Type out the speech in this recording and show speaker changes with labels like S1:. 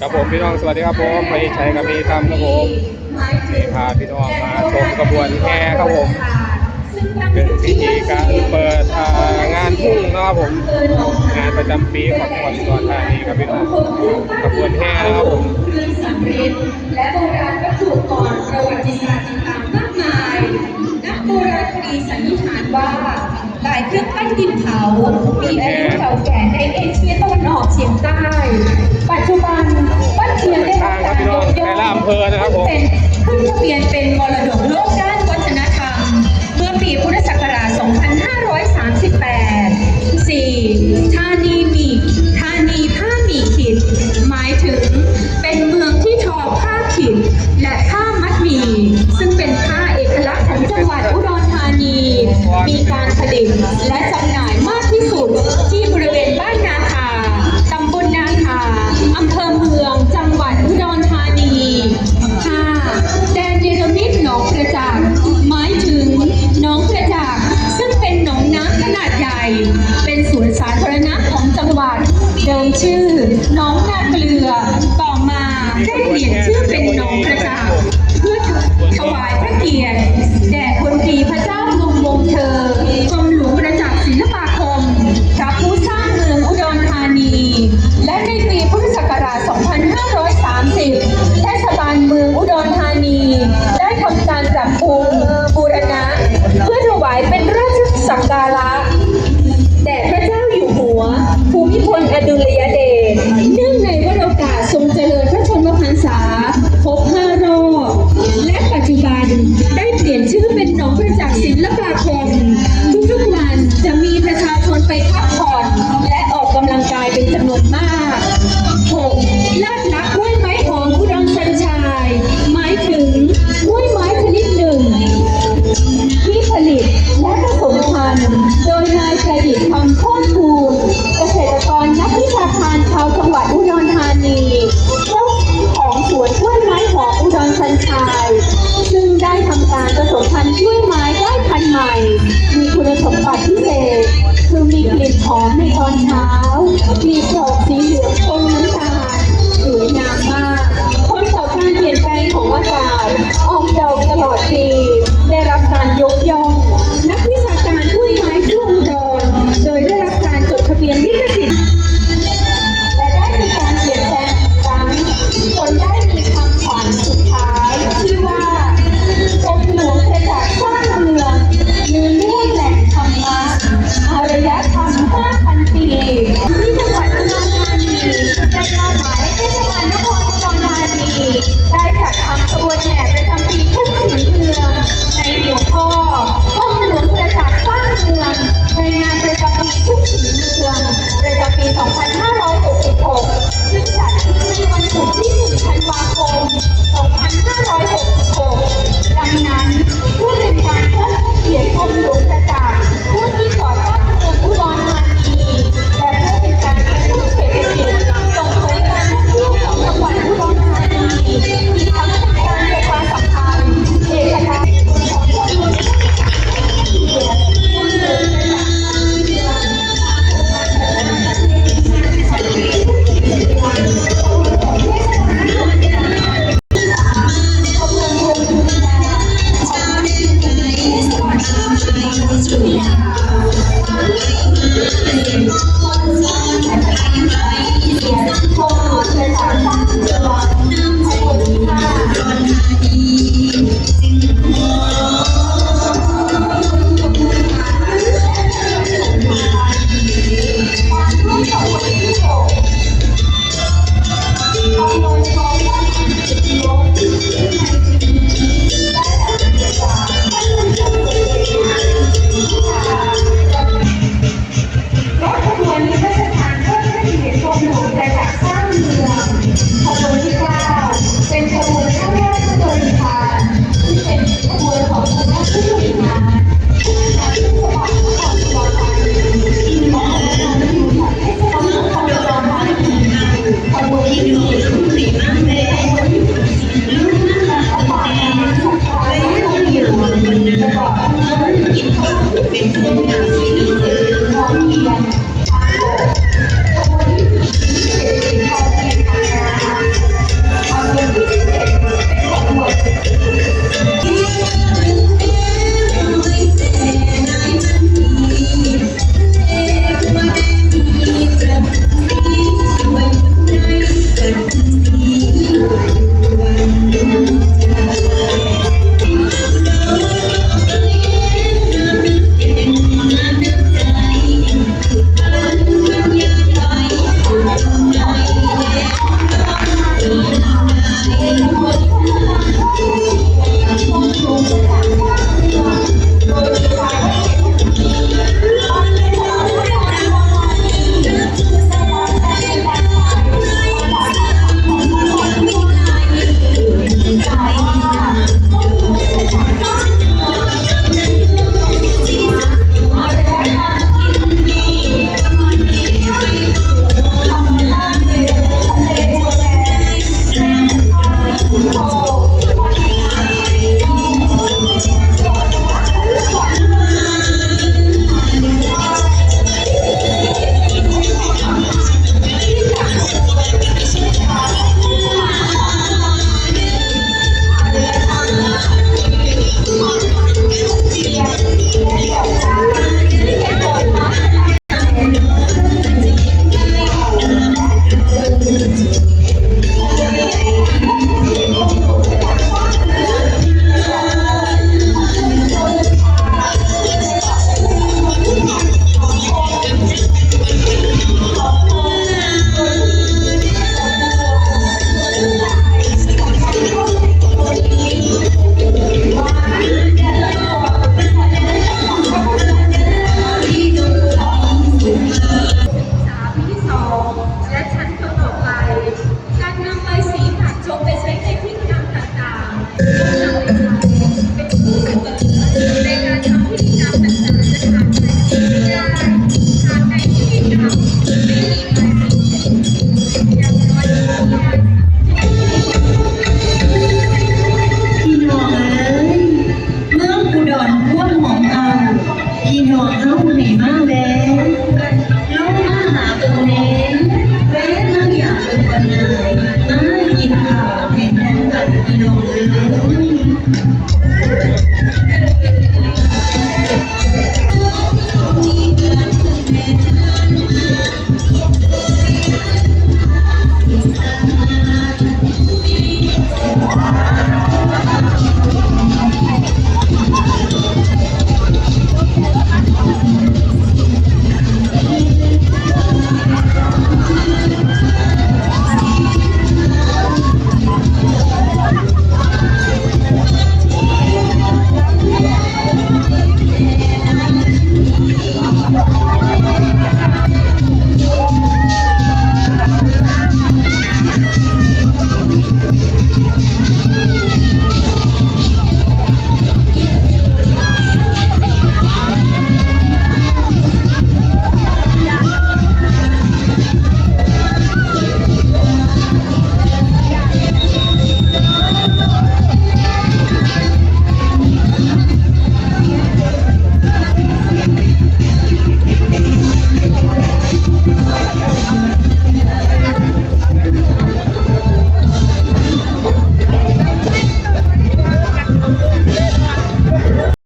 S1: ครับผมพี่น้องสวัสดีครับผมไปชัยกับพี่ทำครับผมนี่พาพี่น้องมาชมกระบวนแห่ครับผมเป็นพิธีการเปิดงานพุ่งนะครับผม งานประจำปีของจังหวัดสุราษฎร์นี้ครับพี่น้องกระบวนแห่นะครับผม
S2: และโบราณวัตถุก่อนประวัติศาสตร์ต่างๆมากมายนักโบราณคดีสันนิษฐานว่าหลายเครื่องปั้นดินเผามีอายุเก่าแก่ในเอเชียตะวันออกเฉียงใต้ำ
S1: เภอนะครับผม
S2: เพิ่งทะเบียนเป็นมรดกโลกด้านวัฒนธรรม เมื่อปีพุทธศักราช 2538 4. ธานีมีธานีผ้ามีขิด หมายถึงเป็นเมืองที่ทอผ้าขิด และผ้ามัดหมี่ซึ่งเป็นผ้าเอกลักษณ์ของจังหวัดอุดรธานี มีการผลิตและ 就你